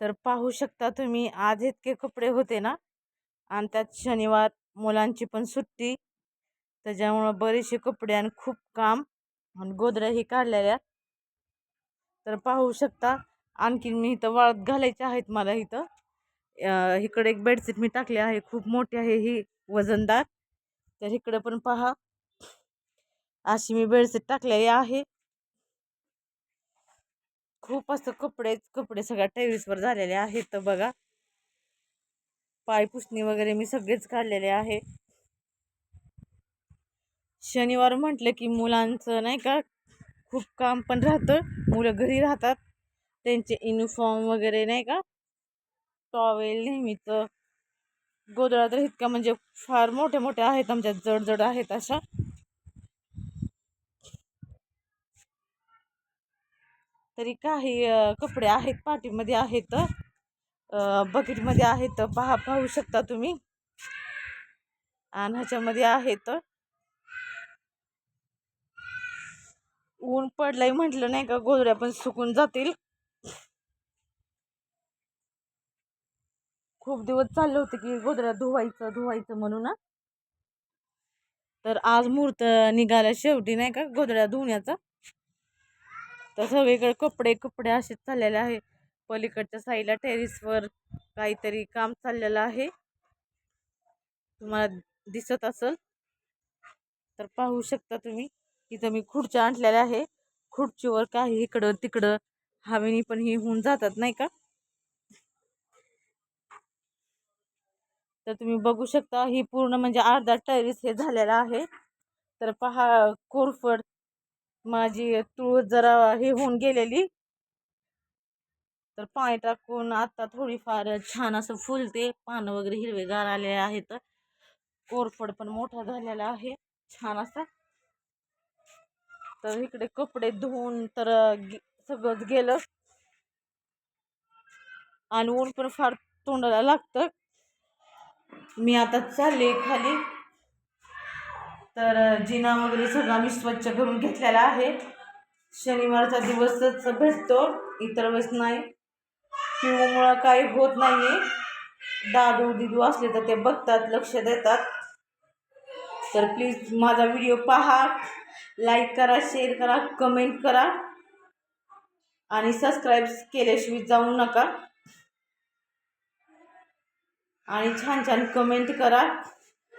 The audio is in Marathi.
तर पाहू शकता तुम्ही आज इतके कपडे होते ना? आणि त्यात शनिवार मुलांची पण सुट्टी. त्याच्यामुळं बरेचसे कपडे आणि खूप काम आणि गोदऱ्याही काढलेल्या. तर पाहू शकता आणखीन मी इथं वाळत घालायचे आहेत मला इथं. इकडे एक बेडशीट मी टाकली आहे खूप मोठी आहे ही वजनदार. तर इकडे पण पहा. अशी मी बेडशीट टाकलेली आहे. खूप असं कपडेच कपडे सगळ्या टेरिसवर झालेले आहेत तर बघा. पाय पुसणी वगैरे मी सगळेच काढलेले आहे. शनिवार म्हटलं की मुलांचं नाही का खूप काम पण राहतं. मुलं घरी राहतात. त्यांचे युनिफॉर्म वगैरे नाही का? टॉवेल नेहमीचं. गोदळा तर इतका म्हणजे फार मोठे मोठे आहेत. आमच्या जड जड आहेत अशा. तरी काही कपडे आहेत पाठीमध्ये आहेत. बकेटमध्ये आहेत. पहा पाहू शकता तुम्ही. आणि ह्याच्यामध्ये आहेत. ऊन पडलंय म्हटलं नाही का गोधड्या पण सुकून जातील. खूप दिवस चालले होते की गोधड्या धुवायचं धुवायचं म्हणून तर आज मुहूर्त निघाला शेवटी नाही का गोधड्या धुण्याचा. तर सगळीकडे कपडे कपडे असेच चाललेले आहे. पलीकडच्या साईडला टेरिसवर काहीतरी काम चाललेलं आहे. तुम्हाला दिसत असेल. तर पाहू शकता तुम्ही इथं मी खुर्च्या आणलेल्या आहे. खुर्चीवर काही इकडं तिकडं हवेनी पण हे होऊन जातात नाही का? तर तुम्ही बघू शकता ही पूर्ण म्हणजे अर्धा टेरिस हे झालेला आहे. तर पहा कोरफड माझी तुळस जरा हे होऊन गेलेली. तर पाणी टाकून आता थोडीफार छान असं फुलते. पानं वगैरे हिरवेगार आले आहेत. कोरफड पण मोठा झालेला आहे. छान असा. तर इकडे कपडे धुवून तर सगळंच गेलं. आणि ऊन पण फार तोंडाला लागतं. मी आता चालले खाली. तर जिना वगैरे सगळा मी स्वच्छ करून घेतलेला आहे. शनिवारचा दिवसच भेटतो इतर वेळेस नाही. किंवा काही होत नाही आहे दादू दिदू असले तर ते बघतात लक्ष देतात. तर प्लीज माझा व्हिडिओ पहा. लाईक करा शेअर करा कमेंट करा. आणि सबस्क्राईब केल्याशिवाय जाऊ नका. आणि छान छान कमेंट करा.